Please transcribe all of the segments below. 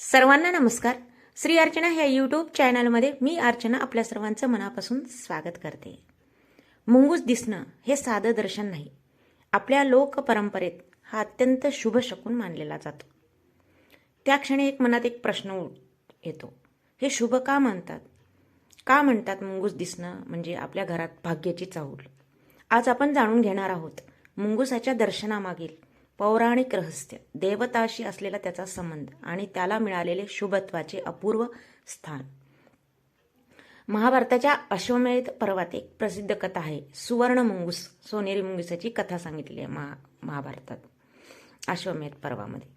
सर्वांना नमस्कार. श्री अर्चना ह्या यूट्यूब चॅनलमध्ये मी अर्चना आपल्या सर्वांचं मनापासून स्वागत करते. मुंगूस दिसणं हे साधं दर्शन नाही. आपल्या लोक परंपरेत हा अत्यंत शुभ शकून मानलेला जातो. त्या क्षणी एक मनात एक प्रश्न येतो. हे शुभ का म्हणतात? का म्हणतात मुंगूस दिसणं म्हणजे आपल्या घरात भाग्याची चाहूल? आज आपण जाणून घेणार आहोत मुंगुसाच्या दर्शनामागील पौराणिक रहस्य देवताशी असलेला त्याचा संबंध आणि त्याला मिळालेले शुभत्वाचे अपूर्व स्थान. महाभारताच्या अश्वमेध पर्वात एक प्रसिद्ध कथा आहे. सुवर्ण मुंगूस सोनेरी मुंगुसाची कथा सांगितली आहे महा महाभारतात अश्वमेध पर्वामध्ये.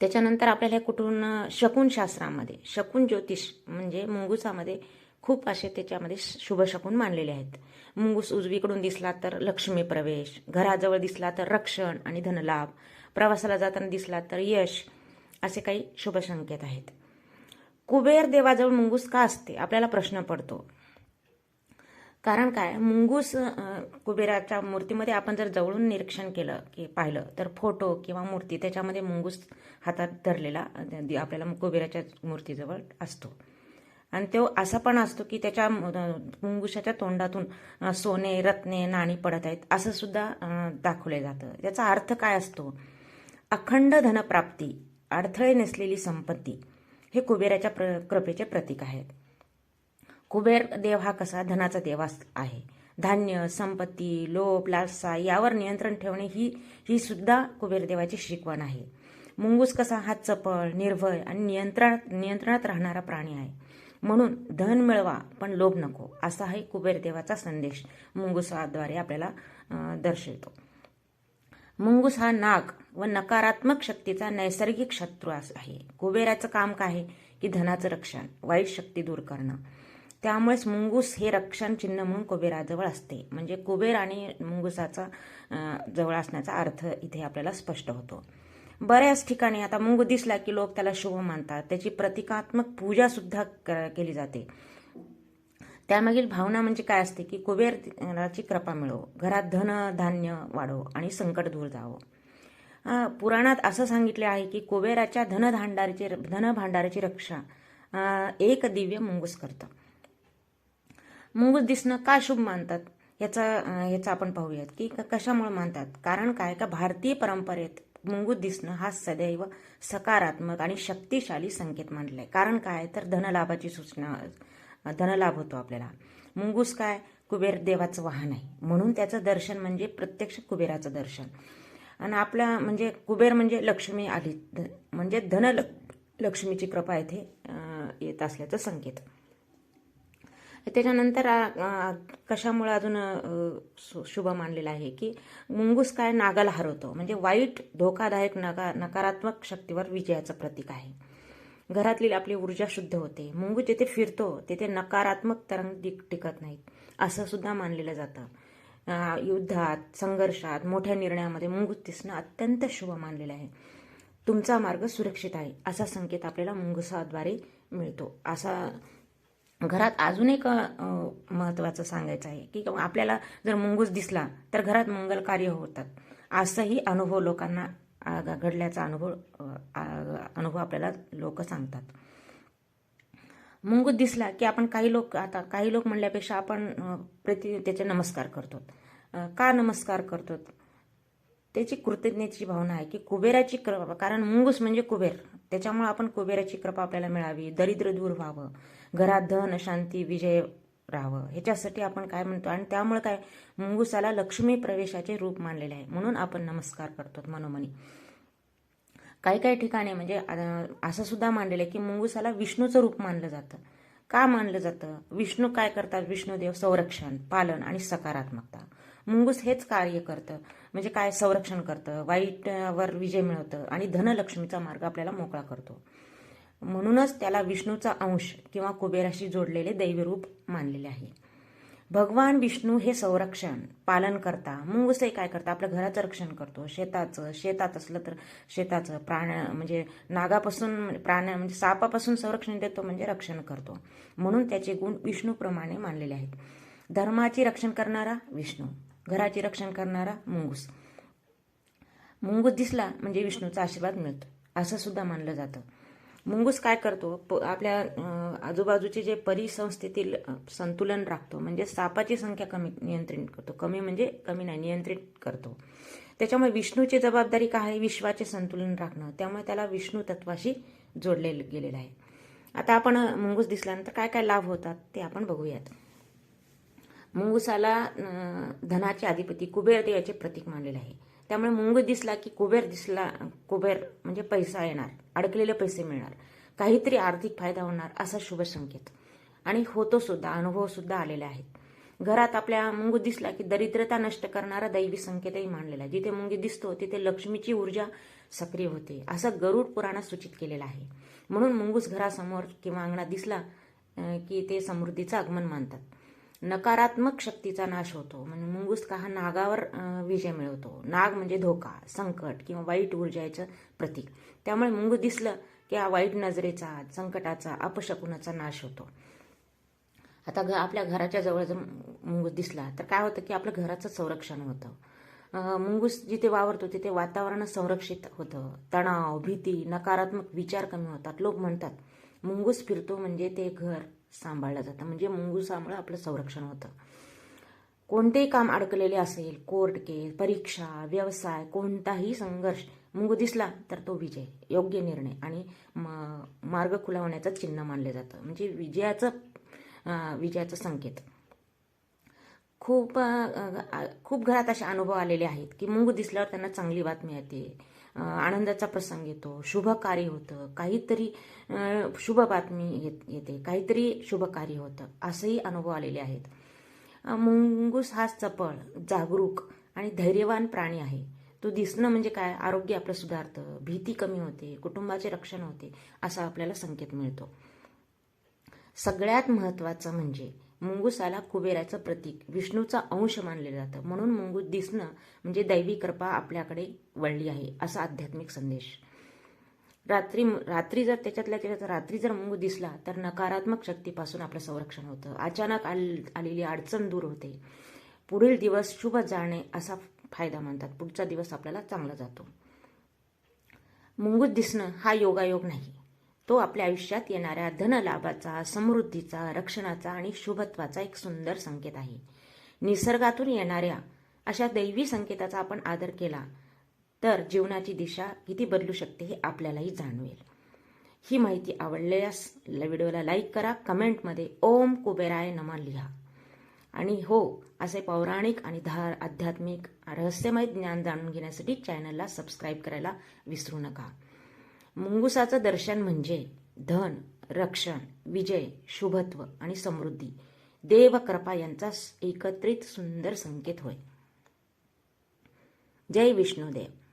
त्याच्यानंतर आपल्याला कुठून शकुन शास्त्रामध्ये शकुन ज्योतिष म्हणजे मुंगुसामध्ये खूप असे त्याच्यामध्ये शुभ शकून मानलेले आहेत. मुंगूस उजवीकडून दिसला तर लक्ष्मी प्रवेश घराजवळ दिसला तर रक्षण आणि धनलाभ प्रवासाला जाताना दिसला तर यश असे काही शुभ संकेत आहेत. कुबेर देवाजवळ मुंगूस का असते? आपल्याला प्रश्न पडतो. कारण काय? मुंगूस कुबेराच्या मूर्तीमध्ये आपण जर जवळून निरीक्षण केलं की पाहिलं तर फोटो किंवा मूर्ती त्याच्यामध्ये मुंगूस हातात धरलेला आपल्याला कुबेराच्या मूर्तीजवळ असतो. आणि तो असा पण असतो की त्याच्या अ, मुंगुशाच्या तोंडातून सोने रत्ने नाणी पडत आहेत. असं सुद्धा दाखवले जातं. त्याचा अर्थ काय असतो? अखंड धनप्राप्ती अडथळे नसलेली संपत्ती हे कुबेराच्या प्र कृपेचे प्रतीक आहेत. कुबेर देव हा कसा धनाचा देव आहे. धान्य संपत्ती लोभ लालसा यावर नियंत्रण ठेवणे ही ही सुद्धा कुबेर देवाची शिकवण आहे. मुंगूस कसा हा चपळ निर्भय आणि नियंत्रण नियंत्रणात राहणारा प्राणी आहे. म्हणून धन मिळवा पण लोभ नको असा हा कुबेर देवाचा संदेश. मुंगुसाद्वारे आपल्याला दर्शवितो. मुंगूस हा नाग व नकारात्मक शक्तीचा नैसर्गिक शत्रू अस- आहे. कुबेराचं काम काय? आहे की धनाचं रक्षण वाईट शक्ती दूर करणं. त्यामुळेच मुंगूस हे रक्षण चिन्ह म्हणून कुबेराजवळ असते. म्हणजे कुबेर आणि मुंगुसाचा जवळ असण्याचा अर्थ इथे आपल्याला स्पष्ट होतो. बऱ्याच ठिकाणी आता मूग दिसला की लोक त्याला शुभ मानतात. त्याची प्रतिकात्मक पूजा सुद्धा क- केली जाते. त्यामागील भावना म्हणजे काय असते की कुबेराची कृपा मिळो घरात धन धान्य वाढो आणि संकट दूर जावं. पुराणात असं सांगितले आहे की कुबेराच्या धनभांडाराची धनभांडाराची रक्षा एक दिव्य मुंगूस करतं. मुंगूस दिसणं का शुभ मानतात? याचा याचा आपण पाहूयात की कशामुळे मानतात? कारण काय? का भारतीय परंपरेत मुंगूस दिसणं हा सदैव सकारात्मक आणि शक्तिशाली संकेत मानलाय. कारण काय? तर धनलाभाची सूचना धनलाभ होतो आपल्याला. मुंगूस काय? कुबेर देवाचं वाहन आहे. म्हणून त्याचं दर्शन म्हणजे प्रत्यक्ष कुबेराचं दर्शन. आणि आपल्या म्हणजे कुबेर म्हणजे लक्ष्मी आली. ध- म्हणजे धन लक्ष्मीची कृपा येथे येत असल्याचं संकेत. त्याच्यानंतर कशामुळे अजून शुभ मानलेलं आहे की मुंगूस काय नागाला हरवतो. म्हणजे वाईट धोकादायक नका नकारात्मक शक्तीवर विजयाचं प्रतीक आहे. घरातली आपली ऊर्जा शुद्ध होते. मुंगूस जिथे फिरतो तिथे नकारात्मक तरंग टिक टिकत नाहीत. असं सुद्धा मानलेलं जातं. युद्धात संघर्षात मोठ्या निर्णयामध्ये मुंगूस दिसणं अत्यंत शुभ मानलेलं आहे. तुमचा मार्ग सुरक्षित आहे असा संकेत आपल्याला मुंगुसाद्वारे मिळतो. असा घरात अजून एक महत्वाचं महत्त्वाचं सांगायचं आहे की आपल्याला जर मुंगूस दिसला तर घरात मंगल कार्य होतात. असंही अनुभव लोकांना घडल्याचा अनुभव अनुभव आपल्याला लोक सांगतात. मुंगूस दिसला की आपण काही लोक आता काही लोक म्हणल्यापेक्षा आपण प्रति त्याचे नमस्कार करतो. का नमस्कार करतो? त्याची कृतज्ञतेची भावना आहे की कुबेराची कृपा कारण मुंगूस म्हणजे कुबेर. त्याच्यामुळे आपण कुबेराची कृपा आपल्याला मिळावी दरिद्र दूर व्हावं. घरात धन शांती विजय राहावं. ह्याच्यासाठी आपण काय म्हणतो? आणि त्यामुळे काय? मुंगुसाला लक्ष्मी प्रवेशाचे रूप मानलेले आहे. म्हणून आपण नमस्कार करतो मनोमनी. काही काही ठिकाणी म्हणजे असं सुद्धा मानलेलं आहे की मुंगुसाला विष्णूचं रूप मानलं जातं. का मानलं जातं? विष्णू काय करतात? विष्णूदेव संरक्षण पालन आणि सकारात्मकता. मुंगूस हेच कार्य करतं. म्हणजे काय? संरक्षण करतं. वाईटवर विजय मिळवतं आणि धनलक्ष्मीचा मार्ग आपल्याला मोकळा करतो. म्हणूनच त्याला विष्णूचा अंश किंवा कुबेराशी जोडलेले दैवरूप मानलेले आहे. भगवान विष्णू हे संरक्षण पालन करता मुंगूसही काय करता आपल्या घराचं रक्षण करतो. शेताचं शेतात असलं तर शेताचं प्राण म्हणजे नागापासून म्हणजे प्राण म्हणजे सापापासून संरक्षण देतो म्हणजे रक्षण करतो. म्हणून त्याचे गुण विष्णूप्रमाणे मानलेले आहेत. धर्माची रक्षण करणारा विष्णू घराची रक्षण करणारा मुंगूस. मुंगूस दिसला म्हणजे विष्णूचा आशीर्वाद मिळतो. असं सुद्धा मानलं जातं. मुंगूस काय करतो? प- आपल्या आजूबाजूचे जे परिसंस्थेतील संतुलन राखतो. म्हणजे सापाची संख्या कमी नियंत्रित करतो. कमी म्हणजे कमी नाही नियंत्रित करतो. त्याच्यामुळे विष्णूची जबाबदारी काय आहे? विश्वाचे संतुलन राखणं. त्यामुळे त्याला विष्णू तत्वाशी जोडले गेलेलं आहे. आता आपण मुंगूस दिसल्यानंतर काय काय लाभ होतात ते आपण बघूयात. मुंगुसाला धनाचे अधिपती कुबेर देवाचे प्रतीक मानलेले आहे. त्यामुळे मुंगूस दिसला की कुबेर दिसला कुबेर म्हणजे पैसा येणार अडकलेले पैसे मिळणार काहीतरी आर्थिक फायदा होणार असा शुभ संकेत. आणि होतो सुद्धा अनुभव सुद्धा आलेले आहेत. घरात आपल्या मुंगूस दिसला की दरिद्रता नष्ट करणारा दैवी संकेतही मानलेला आहे. जिथे मुंगी दिसतो तिथे लक्ष्मीची ऊर्जा सक्रिय होते असं गरुड पुराणात सूचित केलेलं आहे. म्हणून मुंगूस घरासमोर किंवा अंगणात दिसला की ते समृद्धीचं आगमन मानतात. नकारात्मक शक्तीचा नाश होतो. म्हणजे मुंगूस का हा नागावर विजय मिळवतो. नाग म्हणजे धोका संकट किंवा वाईट ऊर्जाचं प्रतीक. त्यामुळे मुंगूस दिसलं की हा वाईट नजरेचा संकटाचा अपशकुनाचा नाश होतो. आता घ आपल्या घराच्या जवळ जर मुंगूस दिसला तर काय होतं की आपल्या घराचं संरक्षण होतं. मुंगूस जिथे वावरतो तिथे वातावरण संरक्षित होतं. तणाव भीती नकारात्मक विचार कमी होतात. लोक म्हणतात मुंगूस फिरतो म्हणजे ते घर सांभाळलं जातं. म्हणजे मुंगुसामुळे आपलं संरक्षण होतं. कोणतेही काम अडकलेले असेल कोर्ट केस परीक्षा व्यवसाय कोणताही संघर्ष मुंगू दिसला तर तो विजय योग्य निर्णय आणि मार्ग खुला होण्याचं चिन्ह मानले जातं. म्हणजे विजयाचं विजयाचा विजयाचं संकेत. खूप खूप घरात असे अनुभव आलेले आहेत की मुंग दिसल्यावर त्यांना चांगली बातमी येते. आनंदाचा प्रसंग येतो शुभ कार्य होतं काहीतरी शुभ बातमी येत येते काहीतरी शुभ कार्य होतं असंही अनुभव आलेले आहेत. मुंगूस हा चपळ जागरूक आणि धैर्यवान प्राणी आहे. तो दिसणं म्हणजे काय? आरोग्य आपलं सुधारतं भीती कमी होते कुटुंबाचे रक्षण होते असा आपल्याला संकेत मिळतो. सगळ्यात महत्त्वाचं म्हणजे मुंगुसाला कुबेराचं प्रतीक. विष्णूचा अंश मानले जातं. म्हणून मुंगूस दिसणं म्हणजे दैवी कृपा आपल्याकडे वळली आहे असा आध्यात्मिक संदेश. रात्री रात्री जर त्याच्यातल्या त्याच्यात रात्री जर मुंगू दिसला तर नकारात्मक शक्तीपासून आपलं संरक्षण होतं. अचानक आल आलेली अडचण दूर होते. पुढील दिवस शुभ जाणे असा फायदा मानतात पुढचा दिवस आपल्याला चांगला जातो. मुंगूस दिसणं हा योगायोग नाही. तो आपल्या आयुष्यात येणाऱ्या धनलाभाचा समृद्धीचा रक्षणाचा आणि शुभत्वाचा एक सुंदर संकेत आहे. निसर्गातून येणाऱ्या अशा दैवी संकेताचा आपण आदर केला तर जीवनाची दिशा किती बदलू शकते हे आपल्यालाही जाणवेल. ही माहिती आवडल्यास व्हिडिओला लाईक करा कमेंटमध्ये ओम कुबेराय नमा लिहा. आणि हो असे पौराणिक आणि धार आध्यात्मिक रहस्यमय ज्ञान जाणून घेण्यासाठी चॅनलला सबस्क्राईब करायला विसरू नका. मुंगुसाचं दर्शन म्हणजे धन रक्षण विजय शुभत्व आणि समृद्धी. देव कृपा यांचा एकत्रित सुंदर संकेत होय. जय विष्णुदेव.